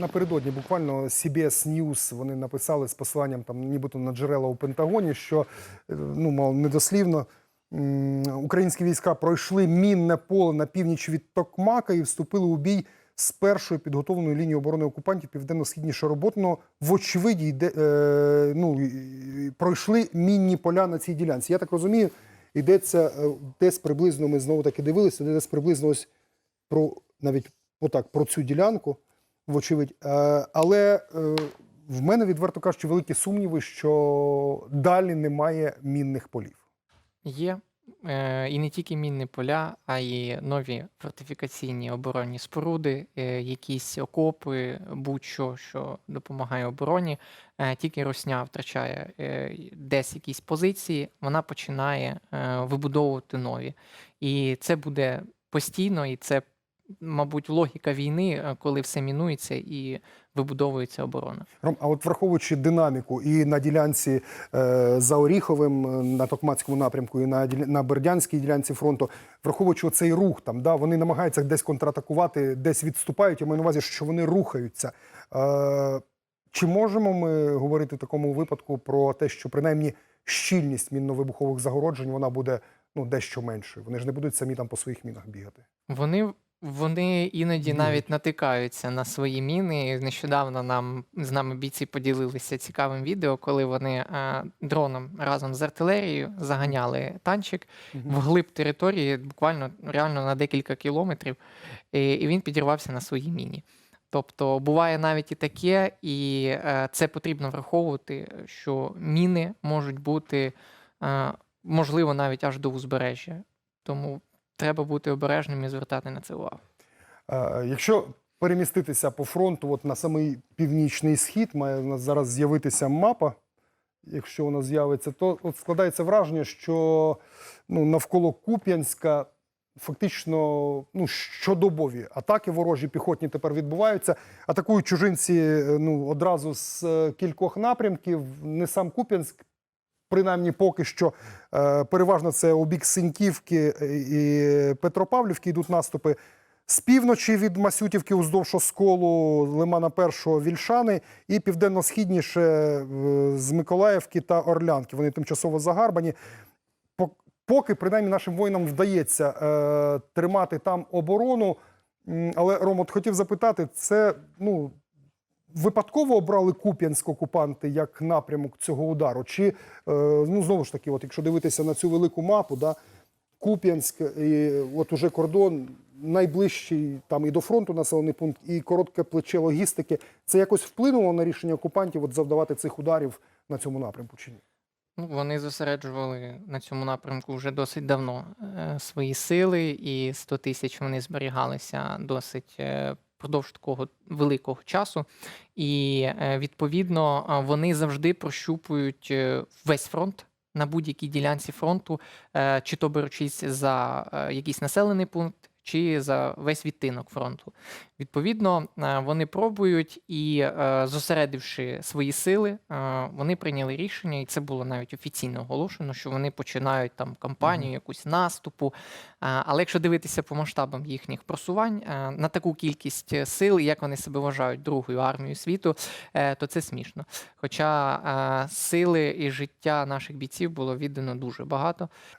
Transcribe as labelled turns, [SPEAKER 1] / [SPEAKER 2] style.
[SPEAKER 1] напередодні буквально CBS News вони написали з посиланням там, нібито на джерела у Пентагоні, що е, ну, мов, недослівно. Українські війська пройшли мінне поле на північ від Токмака і вступили у бій з першою підготовленою лінією оборони окупантів південно-східніше роботного. Вочевидь, йде, е, ну, пройшли мінні поля на цій ділянці. Я так розумію, йдеться е, десь приблизно, ми знову таки дивилися, десь приблизно ось про навіть отак про цю ділянку, вочевидь. Е, але е, в мене відверто кажучи, великі сумніви, що далі немає мінних полів.
[SPEAKER 2] Є е, і не тільки мінні поля, а й нові фортифікаційні оборонні споруди, якісь окопи, будь-що, що допомагає обороні. Тільки Росня втрачає десь якісь позиції, вона починає вибудовувати нові. І це буде постійно, і це, мабуть, логіка війни, е, коли все мінується і вибудовується оборона.
[SPEAKER 1] Ром, а от враховуючи динаміку і на ділянці е, за Оріховим, е, на Токмацькому напрямку, і на, на Бердянській ділянці фронту, враховуючи цей рух, там, да, вони намагаються десь контратакувати, десь відступають. Я маю на увазі, що вони рухаються. Е, чи можемо ми говорити в такому випадку про те, що принаймні щільність мінно-вибухових загороджень вона буде ну, дещо меншою? Вони ж не будуть самі там по своїх мінах бігати.
[SPEAKER 2] Вони, вони іноді навіть натикаються на свої міни. Нещодавно нам з нами бійці поділилися цікавим відео, коли вони е, дроном разом з артилерією заганяли танчик вглиб території, буквально реально на декілька кілометрів, і, і він підірвався на своїй міні. Тобто буває навіть і таке, і е, це потрібно враховувати, що міни можуть бути е, можливо навіть аж до узбережжя. Тому треба бути обережним і звертати на це увагу.
[SPEAKER 1] Е, Якщо переміститися по фронту, от на самий північний схід, має у нас зараз з'явитися мапа. Якщо вона з'явиться, то от складається враження, що ну, навколо Куп'янська фактично ну, щодобові атаки ворожі піхотні тепер відбуваються. Атакують чужинці е, ну, одразу з е, кількох напрямків. Не сам Куп'янськ, принаймні поки що. Е, Переважно це у бік Синьківки е, і Петропавлівки йдуть наступи. З півночі від Масютівки уздовж Осколу, Лимана Першого, Вільшани і південно-східніше е, з Миколаївки та Орлянки. Вони тимчасово загарбані. Поки принаймні нашим воїнам вдається е, тримати там оборону. Але Ром, от хотів запитати, це ну випадково обрали Куп'янськ окупанти як напрямок цього удару? Чи е, ну знову ж таки, от якщо дивитися на цю велику мапу, да, Куп'янськ, і от уже кордон найближчий там і до фронту населений пункт, і коротке плече логістики. Це якось вплинуло на рішення окупантів от завдавати цих ударів на цьому напрямку чи ні?
[SPEAKER 2] Ну, вони зосереджували на цьому напрямку вже досить давно е, свої сили, і 100 тисяч вони зберігалися досить е, впродовж такого великого часу. І е, відповідно вони завжди прощупують е, весь фронт. На будь-якій ділянці фронту, е, чи то беручись за якийсь населений пункт, чи за весь відтинок фронту. Відповідно, е, вони пробують і, е, зосередивши свої сили, е, вони прийняли рішення, і це було навіть офіційно оголошено, що вони починають там кампанію, якусь наступу. Але якщо дивитися по масштабам їхніх просувань на таку кількість сил, як вони себе вважають другою армією світу, то це смішно. Хоча сили і життя наших бійців було віддано дуже багато.